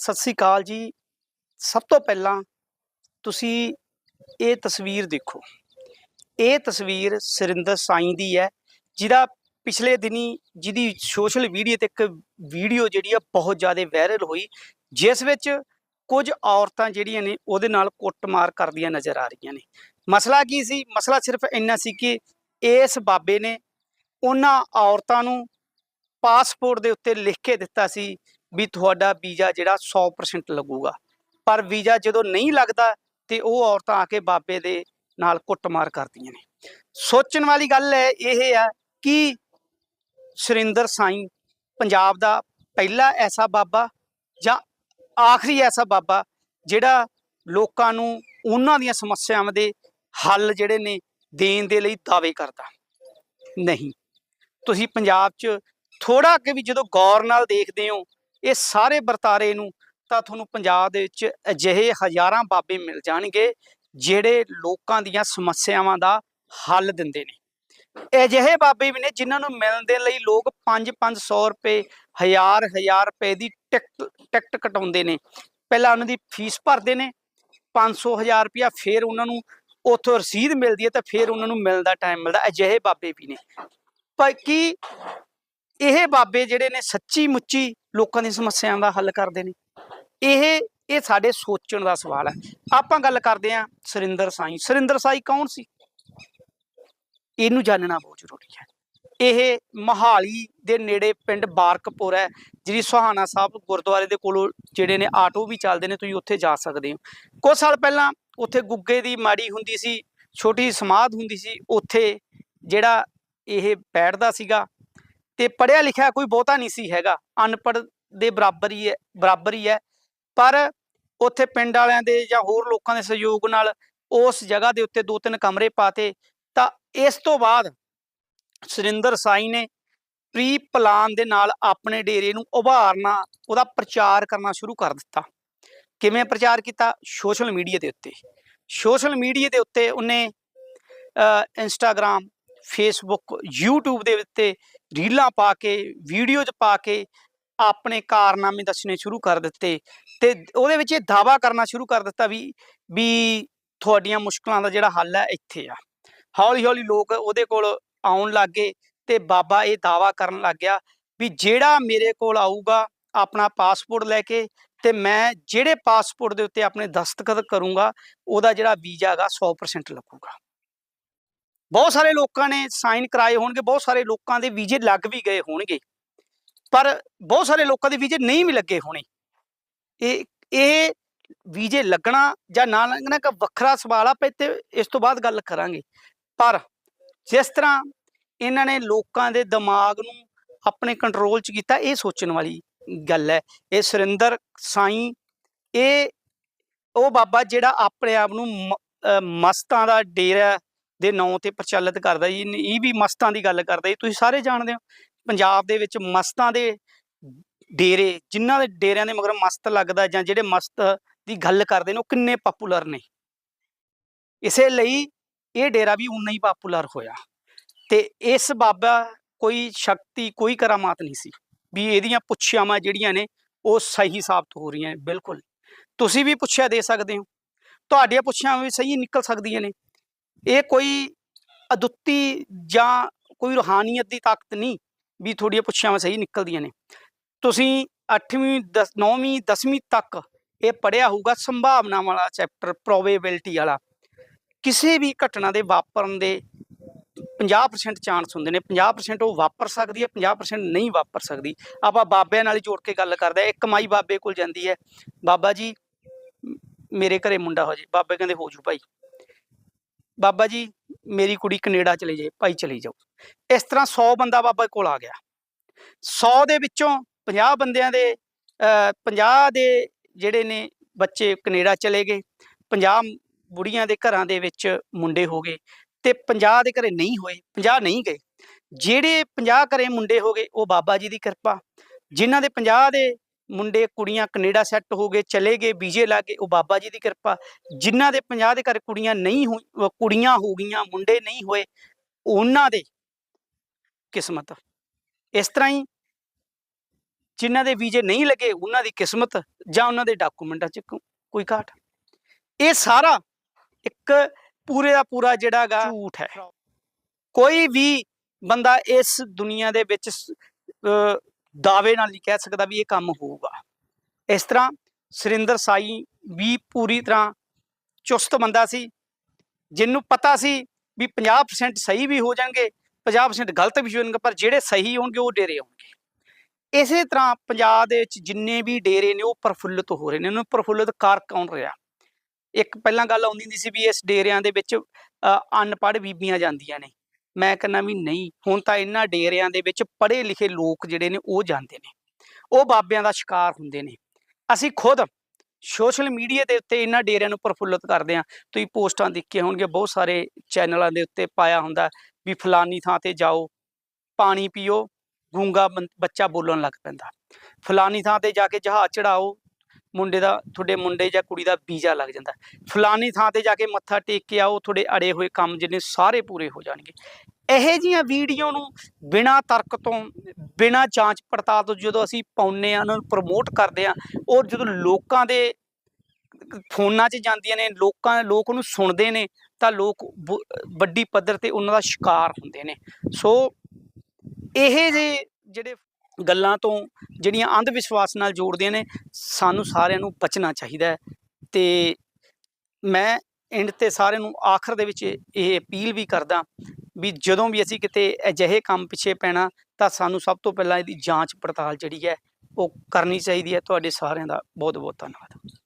ਸਤਿ ਸ੍ਰੀ ਅਕਾਲ ਜੀ। ਸਭ ਤੋਂ ਪਹਿਲਾਂ ਤੁਸੀਂ ਇਹ ਤਸਵੀਰ ਦੇਖੋ। ਇਹ ਤਸਵੀਰ ਸੁਰਿੰਦਰ ਸਾਈਂ ਦੀ ਹੈ, ਜਿਹਦਾ ਪਿਛਲੇ ਦਿਨੀ ਜਿਹਦੀ ਸੋਸ਼ਲ ਮੀਡੀਆ ਤੇ ਇੱਕ ਵੀਡੀਓ ਜਿਹੜੀ ਆ ਬਹੁਤ ਜ਼ਿਆਦਾ ਵਾਇਰਲ ਹੋਈ, ਜਿਸ ਵਿੱਚ ਕੁਝ ਔਰਤਾਂ ਜਿਹੜੀਆਂ ਨੇ ਉਹਦੇ ਨਾਲ ਕੁੱਟਮਾਰ ਕਰਦੀਆਂ ਨਜ਼ਰ ਆ ਰਹੀਆਂ ਨੇ। ਮਸਲਾ ਕੀ ਸੀ? ਮਸਲਾ ਸਿਰਫ ਇੰਨਾ ਸੀ ਕਿ ਇਸ ਬਾਬੇ ਨੇ ਉਹਨਾਂ ਔਰਤਾਂ ਨੂੰ ਪਾਸਪੋਰਟ ਦੇ ਉੱਤੇ ਲਿਖ ਕੇ ਦਿੱਤਾ ਸੀ ਵੀ ਤੁਹਾਡਾ ਵੀਜ਼ਾ ਜਿਹੜਾ 100% ਲੱਗੂਗਾ। ਪਰ ਵੀਜ਼ਾ ਜਦੋਂ ਨਹੀਂ ਲੱਗਦਾ ਤੇ ਉਹ ਔਰਤਾਂ ਆ ਕੇ ਬਾਬੇ ਦੇ ਨਾਲ ਕੁੱਟਮਾਰ ਕਰਦੀਆਂ ਨੇ। ਸੋਚਣ ਵਾਲੀ ਗੱਲ ਹੈ, ਇਹ ਆ ਕਿ ਸੁਰਿੰਦਰ ਸਾਈਂ ਪੰਜਾਬ ਦਾ ਪਹਿਲਾ ਐਸਾ ਬਾਬਾ ਜਾਂ ਆਖਰੀ ਐਸਾ ਬਾਬਾ ਜਿਹੜਾ ਲੋਕਾਂ ਨੂੰ ਉਹਨਾਂ ਦੀਆਂ ਸਮੱਸਿਆਵਾਂ ਦੇ ਹੱਲ ਜਿਹੜੇ ਨੇ ਦੇਣ ਦੇ ਲਈ ਦਾਅਵੇ ਕਰਦਾ। ਨਹੀਂ। ਤੁਸੀਂ ਪੰਜਾਬ 'ਚ ਥੋੜਾ ਅੱਗੇ ਵੀ ਜਦੋਂ ਗੌਰ ਨਾਲ ਦੇਖਦੇ ਹੋ ਇਹ ਸਾਰੇ ਵਰਤਾਰੇ ਨੂੰ ਤਾਂ ਤੁਹਾਨੂੰ ਪੰਜਾਬ ਦੇ ਵਿੱਚ ਅਜਿਹੇ ਹਜ਼ਾਰਾਂ ਬਾਬੇ ਮਿਲ ਜਾਣਗੇ, ਜਿਹੜੇ ਲੋਕਾਂ ਦੀਆਂ ਸਮੱਸਿਆਵਾਂ ਦਾ ਹੱਲ ਦਿੰਦੇ ਨੇ। ਅਜਿਹੇ ਬਾਬੇ ਵੀ ਨੇ ਜਿਨ੍ਹਾਂ ਨੂੰ ਮਿਲਣ ਦੇ ਲਈ ਲੋਕ 5-500 ਰੁਪਏ ਹਜ਼ਾਰ ਹਜ਼ਾਰ ਰੁਪਏ ਦੀ ਟਿਕਟ ਟਿਕਟ ਕਟਾਉਂਦੇ ਨੇ। ਪਹਿਲਾਂ ਉਹਨਾਂ ਦੀ ਫੀਸ ਭਰਦੇ ਨੇ 500 ਹਜ਼ਾਰ ਰੁਪਇਆ ਫਿਰ ਉਹਨਾਂ ਨੂੰ ਉੱਥੋਂ ਰਸੀਦ ਮਿਲਦੀ ਹੈ ਤਾਂ ਫਿਰ ਉਹਨਾਂ ਨੂੰ ਮਿਲਣ ਦਾ ਟਾਈਮ ਮਿਲਦਾ, ਅਜਿਹੇ ਬਾਬੇ ਵੀ ਨੇ। ਪਰ ਕੀ ਇਹ ਬਾਬੇ ਜਿਹੜੇ ਨੇ ਸੱਚੀ ਮੁੱਚੀ ਲੋਕਾਂ ਦੀ ਸਮੱਸਿਆਵਾਂ ਦਾ ਹੱਲ ਕਰਦੇ ਨੇ। ਇਹ ਇਹ ਸਾਡੇ ਸੋਚਣ ਦਾ ਸਵਾਲ ਹੈ। ਆਪਾਂ ਗੱਲ ਕਰਦੇ ਹਾਂ ਸੁਰਿੰਦਰ ਸਾਈ। ਸੁਰਿੰਦਰ ਸਾਈ ਕੌਣ ਸੀ? ਇਹਨੂੰ ਜਾਣਨਾ ਬਹੁਤ ਜ਼ਰੂਰੀ ਹੈ। ਇਹ ਮਹਾਲੀ ਦੇ ਨੇੜੇ ਪਿੰਡ ਬਾਰਕਪੁਰ ਹੈ। ਜਿਹੜੀ ਸੁਹਾਣਾ ਸਾਹਿਬ ਗੁਰਦੁਆਰੇ ਦੇ ਕੋਲੋਂ ਜਿਹੜੇ ਨੇ ਆਟੋ ਵੀ ਚੱਲਦੇ ਨੇ, ਤੁਸੀਂ ਉੱਥੇ ਜਾ ਸਕਦੇ ਹੋ। ਕੁਝ ਸਾਲ ਪਹਿਲਾਂ ਉੱਥੇ ਗੁੱਗੇ ਦੀ ਮਾੜੀ ਹੁੰਦੀ ਸੀ, ਛੋਟੀ ਸਮਾਧ ਹੁੰਦੀ ਸੀ। ਉੱਥੇ ਜਿਹੜਾ ਇਹ ਬੈਠਦਾ ਸੀਗਾ ਤੇ ਪੜਿਆ ਲਿਖਿਆ ਕੋਈ ਬਹੁਤਾ ਨਹੀਂ ਸੀ ਹੈਗਾ। ਅਨਪੜ੍ਹ ਦੇ ਬਰਾਬਰ ਹੀ ਹੈ, ਬਰਾਬਰ ਹੀ ਹੈ। ਪਰ ਉੱਥੇ ਪਿੰਡ ਵਾਲਿਆਂ ਦੇ ਜਾਂ ਹੋਰ ਲੋਕਾਂ ਦੇ ਸਹਿਯੋਗ ਨਾਲ ਉਸ ਜਗ੍ਹਾ ਦੇ ਉੱਤੇ ਦੋ ਤਿੰਨ ਕਮਰੇ ਪਾਤੇ, ਤਾਂ ਇਸ ਤੋਂ ਬਾਅਦ ਸੁਰਿੰਦਰ ਸਾਈ ਨੇ ਪ੍ਰੀ ਪਲਾਨ ਦੇ ਨਾਲ ਆਪਣੇ ਡੇਰੇ ਨੂੰ ਉਭਾਰਨਾ, ਉਹਦਾ ਪ੍ਰਚਾਰ ਕਰਨਾ ਸ਼ੁਰੂ ਕਰ ਦਿੱਤਾ। ਕਿਵੇਂ ਪ੍ਰਚਾਰ ਕੀਤਾ? ਸੋਸ਼ਲ ਮੀਡੀਆ ਦੇ ਉੱਤੇ। ਸੋਸ਼ਲ ਮੀਡੀਆ ਦੇ ਉੱਤੇ ਉਹਨੇ ਇੰਸਟਾਗ੍ਰam ਫੇਸਬੁੱਕ YouTube ਦੇ ਉੱਤੇ ਰੀਲਾਂ ਪਾ ਕੇ ਵੀਡੀਓਜ਼ ਪਾ ਕੇ ਆਪਣੇ ਕਾਰਨਾਮੇ ਦੱਸਣੇ ਸ਼ੁਰੂ ਕਰ ਦਿੱਤੇ ਤੇ ਉਹਦੇ ਵਿੱਚ ਇਹ ਦਾਵਾ ਕਰਨਾ ਸ਼ੁਰੂ ਕਰ ਦਿੱਤਾ ਵੀ ਵੀ ਤੁਹਾਡੀਆਂ ਮੁਸ਼ਕਲਾਂ ਦਾ ਜਿਹੜਾ ਹੱਲ ਹੈ ਇੱਥੇ ਆ। ਹੌਲੀ ਹੌਲੀ ਲੋਕ ਉਹਦੇ ਕੋਲ ਆਉਣ ਲੱਗੇ ਤੇ ਬਾਬਾ ਇਹ ਦਾਵਾ ਕਰਨ ਲੱਗ ਗਿਆ ਵੀ ਜਿਹੜਾ ਮੇਰੇ ਕੋਲ ਆਊਗਾ, ਆਪਣਾ ਪਾਸਪੋਰਟ ਲੈ ਕੇ ਤੇ ਮੈਂ ਜਿਹੜੇ ਪਾਸਪੋਰਟ ਦੇ ਉੱਤੇ ਆਪਣੇ ਦਸਤਖਤ ਕਰੂੰਗਾ, ਉਹਦਾ ਜਿਹੜਾ ਵੀਜ਼ਾ ਹੈਗਾ 100% ਲੱਗੂਗਾ। ਬਹੁਤ ਸਾਰੇ ਲੋਕਾਂ ਨੇ ਸਾਈਨ ਕਰਾਏ ਹੋਣਗੇ, ਬਹੁਤ ਸਾਰੇ ਲੋਕਾਂ ਦੇ ਵੀਜ਼ੇ ਲੱਗ ਵੀ ਗਏ ਹੋਣਗੇ, ਪਰ ਬਹੁਤ ਸਾਰੇ ਲੋਕਾਂ ਦੇ ਵੀਜ਼ੇ ਨਹੀਂ ਵੀ ਲੱਗੇ ਹੋਣੇ। ਇਹ ਇਹ ਵੀਜ਼ੇ ਲੱਗਣਾ ਜਾਂ ਨਾ ਲੱਗਣਾ ਇੱਕ ਵੱਖਰਾ ਸਵਾਲ ਆ ਪਏ ਤੇ ਇਸ ਤੋਂ ਬਾਅਦ ਗੱਲ ਕਰਾਂਗੇ। ਪਰ ਜਿਸ ਤਰ੍ਹਾਂ ਇਹਨਾਂ ਨੇ ਲੋਕਾਂ ਦੇ ਦਿਮਾਗ ਨੂੰ ਆਪਣੇ ਕੰਟਰੋਲ 'ਚ ਕੀਤਾ, ਇਹ ਸੋਚਣ ਵਾਲੀ ਗੱਲ ਹੈ। ਇਹ ਸੁਰਿੰਦਰ ਸਾਈਂ, ਇਹ ਉਹ ਬਾਬਾ ਜਿਹੜਾ ਆਪਣੇ ਆਪ ਨੂੰ ਮ- ਮਸਤਾਂ ਦਾ ਡੇਰਾ ਦੇ ਨਾਂ ਤੇ ਪ੍ਰਚਲਿਤ ਕਰਦਾ ਜੀ ਇਹ ਵੀ ਮਸਤਾਂ ਦੀ ਗੱਲ ਕਰਦਾ ਜੀ, ਤੁਸੀਂ ਸਾਰੇ ਜਾਣਦੇ ਹੋ, ਪੰਜਾਬ ਦੇ ਵਿੱਚ ਮਸਤਾਂ ਦੇ ਡੇਰੇ, ਜਿਨ੍ਹਾਂ ਦੇ ਡੇਰਿਆਂ ਦੇ ਮਗਰ ਮਸਤ ਲੱਗਦਾ ਜਾਂ ਜਿਹੜੇ ਮਸਤ ਦੀ ਗੱਲ ਕਰਦੇ ਨੇ, ਉਹ ਕਿੰਨੇ ਪਪੂਲਰ ਨੇ। ਇਸੇ ਲਈ ਇਹ ਡੇਰਾ ਵੀ ਉਨਾ ਹੀ ਪਪੂਲਰ ਹੋਇਆ। ਤੇ ਇਸ ਬਾਬਾ ਕੋਈ ਸ਼ਕਤੀ, ਕੋਈ ਕਰਾਮਾਤ ਨਹੀਂ ਸੀ, ਵੀ ਇਹਦੀਆਂ ਪੁੱਛਿਆਵਾਂ ਜਿਹੜੀਆਂ ਨੇ, ਉਹ ਸਹੀ ਸਾਬਤ ਹੋ ਰਹੀਆਂ ਬਿਲਕੁਲ। ਤੁਸੀਂ ਵੀ ਪੁੱਛਿਆ ਦੇ ਸਕਦੇ ਹੋ। ਤੁਹਾਡੀਆਂ ਪੁੱਛਿਆਵਾਂ ਵੀ ਸਹੀ ਨਿਕਲ ਸਕਦੀਆਂ ਨੇ। ਇਹ ਕੋਈ ਅਦੁੱਤੀ ਜਾਂ ਕੋਈ ਰੂਹਾਨੀਅਤ ਦੀ ਤਾਕਤ ਨਹੀਂ ਵੀ ਤੁਹਾਡੀਆਂ ਪੁੱਛਿਆਵਾਂ ਸਹੀ ਨਿਕਲਦੀਆਂ ਨੇ। ਤੁਸੀਂ 8ਵੀਂ 9ਵੀਂ 10ਵੀਂ ਤੱਕ ਇਹ ਪੜਿਆ ਹੋਊਗਾ ਸੰਭਾਵਨਾ ਵਾਲਾ ਚੈਪਟਰ ਪ੍ਰੋਬੇਬਿਲਟੀ ਵਾਲਾ। ਕਿਸੇ ਵੀ ਘਟਨਾ ਦੇ ਵਾਪਰਨ ਦੇ 50% ਚਾਂਸ ਹੁੰਦੇ ਨੇ। 50% ਉਹ ਵਾਪਰ ਸਕਦੀ ਹੈ 50% ਨਹੀਂ ਵਾਪਰ ਸਕਦੀ। ਆਪਾਂ ਬਾਬਿਆਂ ਨਾਲ ਹੀ ਜੋੜ ਕੇ ਗੱਲ ਕਰਦੇ ਆ ਇੱਕ ਮਾਈ ਬਾਬੇ ਕੋਲ ਜਾਂਦੀ ਹੈ। ਬਾਬਾ ਜੀ ਮੇਰੇ ਘਰੇ ਮੁੰਡਾ ਹੋ ਜੇ। ਬਾਬੇ ਕਹਿੰਦੇ, ਹੋ ਜੂ ਭਾਈ। ਬਾਬਾ ਜੀ, ਮੇਰੀ ਕੁੜੀ ਕੈਨੇਡਾ ਚਲੇ ਜਾਏ, ਭਾਈ ਚਲੀ ਜਾਓ। ਇਸ ਤਰ੍ਹਾਂ 100 ਬੰਦਾ ਬਾਬਾ ਕੋਲ ਆ ਗਿਆ। 100 ਦੇ ਵਿੱਚੋਂ 50 ਬੰਦਿਆਂ ਦੇ, ਅਹ 50 ਦੇ ਜਿਹੜੇ ਨੇ ਬੱਚੇ ਕੈਨੇਡਾ ਚਲੇ ਗਏ। 50 ਬੁੜੀਆਂ ਦੇ ਘਰਾਂ ਦੇ ਵਿੱਚ ਮੁੰਡੇ ਹੋ ਗਏ ਤੇ 50 ਦੇ ਘਰੇ ਨਹੀਂ ਹੋਏ 50 ਨਹੀਂ ਗਏ। ਜਿਹੜੇ 50 ਘਰੇ ਮੁੰਡੇ ਹੋ ਗਏ, ਉਹ ਬਾਬਾ ਜੀ ਦੀ ਕਿਰਪਾ। ਜਿਨ੍ਹਾਂ ਦੇ 50 ਦੇ ਮੁੰਡੇ ਕੁੜੀਆਂ ਕੈਨੇਡਾ ਸੈੱਟ ਹੋ ਗਏ ਚਲੇ ਗਏ ਵੀਜ਼ੇ ਲੱਗ ਗਏ ਉਹ ਬਾਬਾ ਜੀ ਦੀ ਕਿਰਪਾ। ਜਿਨ੍ਹਾਂ ਦੇ 50 ਦੇ ਘਰ ਕੁੜੀਆਂ ਨਹੀਂ ਕੁੜੀਆਂ ਹੋ ਗਈਆਂ ਮੁੰਡੇ ਨਹੀਂ ਹੋਏ ਉਹਨਾਂ ਦੇ ਕਿਸਮਤ। ਇਸ ਤਰ੍ਹਾਂ ਹੀ ਜਿਨ੍ਹਾਂ ਦੇ ਵੀਜ਼ੇ ਨਹੀਂ ਲੱਗੇ ਉਹਨਾਂ ਦੀ ਕਿਸਮਤ ਜਾਂ ਉਹਨਾਂ ਦੇ ਡਾਕੂਮੈਂਟਾਂ 'ਚ ਕੋਈ ਘਾਟ। ਇਹ ਸਾਰਾ ਇੱਕ ਪੂਰੇ ਦਾ ਪੂਰਾ ਜਿਹੜਾ ਗਾ ਝੂਠ ਹੈ। ਕੋਈ ਵੀ ਬੰਦਾ ਇਸ ਦੁਨੀਆ ਦੇ ਵਿੱਚ ਦਾਅਵੇ ਨਾਲ ਨਹੀਂ ਕਹਿ ਸਕਦਾ ਵੀ ਇਹ ਕੰਮ ਹੋਊਗਾ। ਇਸ ਤਰ੍ਹਾਂ ਸੁਰਿੰਦਰ ਸਾਈ ਵੀ ਪੂਰੀ ਤਰ੍ਹਾਂ ਚੁਸਤ ਬੰਦਾ ਸੀ, ਜਿਹਨੂੰ ਪਤਾ ਸੀ ਵੀ 50% ਸਹੀ ਵੀ ਹੋ ਜਾਣਗੇ 50% ਗਲਤ ਵੀ ਹੋ ਜਾਣਗੇ, ਪਰ ਜਿਹੜੇ ਸਹੀ ਹੋਣਗੇ ਉਹ ਡੇਰੇ ਹੋਣਗੇ ਇਸੇ ਤਰ੍ਹਾਂ ਪੰਜਾਬ ਦੇ ਵਿੱਚ ਜਿੰਨੇ ਵੀ ਡੇਰੇ ਨੇ ਉਹ ਪ੍ਰਫੁੱਲਤ ਹੋ ਰਹੇ ਨੇ, ਉਹਨੂੰ ਪ੍ਰਫੁੱਲਤ ਕਾਰ ਕੌਣ ਰਿਹਾ? ਇੱਕ ਪਹਿਲਾਂ ਗੱਲ ਆਉਂਦੀ ਹੁੰਦੀ ਸੀ ਵੀ ਇਸ ਡੇਰਿਆਂ ਦੇ ਵਿੱਚ ਅਨਪੜ੍ਹ ਬੀਬੀਆਂ ਜਾਂਦੀਆਂ ਨੇ। ਮੈਂ ਕਹਿੰਦਾ ਵੀ ਨਹੀਂ, ਹੁਣ ਤਾਂ ਇਹਨਾਂ ਡੇਰਿਆਂ ਦੇ ਵਿੱਚ ਪੜ੍ਹੇ ਲਿਖੇ ਲੋਕ ਜਿਹੜੇ ਨੇ ਉਹ ਜਾਂਦੇ ਨੇ। ਉਹ ਬਾਬਿਆਂ ਦਾ ਸ਼ਿਕਾਰ ਹੁੰਦੇ ਨੇ। ਅਸੀਂ ਖੁਦ ਸੋਸ਼ਲ ਮੀਡੀਆ ਦੇ ਉੱਤੇ ਇਹਨਾਂ ਡੇਰਿਆਂ ਨੂੰ ਪ੍ਰਫੁੱਲਤ ਕਰਦੇ ਹਾਂ। ਤੁਸੀਂ ਪੋਸਟਾਂ ਦੇਖੀਆਂ ਹੋਣਗੀਆਂ, ਬਹੁਤ ਸਾਰੇ ਚੈਨਲਾਂ ਦੇ ਉੱਤੇ ਪਾਇਆ ਹੁੰਦਾ ਵੀ ਫਲਾਨੀ ਥਾਂ ਤੇ ਜਾਓ, ਪਾਣੀ ਪੀਓ, ਗੂੰਗਾ ਬੰ- ਬੱਚਾ ਬੋਲਣ ਲੱਗ ਪੈਂਦਾ। ਫਲਾਨੀ ਥਾਂ ਤੇ ਜਾ ਕੇ ਜਹਾਜ਼ ਚੜਾਓ ਮੁੰਡੇ ਦਾ, ਤੁਹਾਡੇ ਮੁੰਡੇ ਜਾਂ ਕੁੜੀ ਦਾ ਵੀਜ਼ਾ ਲੱਗ ਜਾਂਦਾ। ਫਲਾਨੀ ਥਾਂ ਤੇ ਜਾ ਕੇ ਮੱਥਾ ਟੇਕ ਕੇ ਆਓ, ਤੁਹਾਡੇ ਅੜੇ ਹੋਏ ਕੰਮ ਜਿੰਨੇ ਸਾਰੇ ਪੂਰੇ ਹੋ ਜਾਣਗੇ। ਇਹੋ ਜੀਆਂ ਵੀਡੀਓ ਨੂੰ ਬਿਨਾਂ ਤਰਕ ਤੋਂ, ਬਿਨਾਂ ਜਾਂਚ ਪੜਤਾਲ ਤੋਂ ਜਦੋਂ ਅਸੀਂ ਪਾਉਂਦੇ ਆ ਉਹਨਾਂ ਨੂੰ ਪ੍ਰਮੋਟ ਕਰਦੇ ਆ ਔਰ ਜਦੋਂ ਲੋਕਾਂ ਦੇ ਫੋਨਾਂ 'ਚ ਜਾਂਦੀਆਂ ਨੇ, ਲੋਕਾਂ, ਲੋਕ ਉਹਨੂੰ ਸੁਣਦੇ ਨੇ, ਤਾਂ ਲੋਕ ਵ- ਵੱਡੀ ਪੱਧਰ ਤੇ ਉਹਨਾਂ ਦਾ ਸ਼ਿਕਾਰ ਹੁੰਦੇ ਨੇ। ਸੋ, ਇਹ ਜੇ ਜਿਹੜੇ ਗੱਲਾਂ ਤੋਂ ਜਿਹੜੀਆਂ ਅੰਧ ਵਿਸ਼ਵਾਸ ਨਾਲ ਜੋੜਦੀਆਂ ਨੇ, ਸਾਨੂੰ ਸਾਰਿਆਂ ਨੂੰ ਬਚਣਾ ਚਾਹੀਦਾ ਹੈ। ਤੇ ਮੈਂ ਐਂਡ ਤੇ ਸਾਰਿਆਂ ਨੂੰ ਆਖਰ ਦੇ ਵਿੱਚ ਇਹ ਅਪੀਲ ਵੀ ਕਰਦਾ ਵੀ ਜਦੋਂ ਵੀ ਅਸੀਂ ਕਿਤੇ ਅਜਿਹੇ ਕੰਮ ਪਿੱਛੇ ਪੈਣਾ, ਤਾਂ ਸਾਨੂੰ ਸਭ ਤੋਂ ਪਹਿਲਾਂ ਇਹਦੀ ਜਾਂਚ ਪੜਤਾਲ ਜਿਹੜੀ ਹੈ, ਉਹ ਕਰਨੀ ਚਾਹੀਦੀ ਹੈ। ਤੁਹਾਡੇ ਸਾਰਿਆਂ ਦਾ ਬਹੁਤ ਬਹੁਤ ਧੰਨਵਾਦ।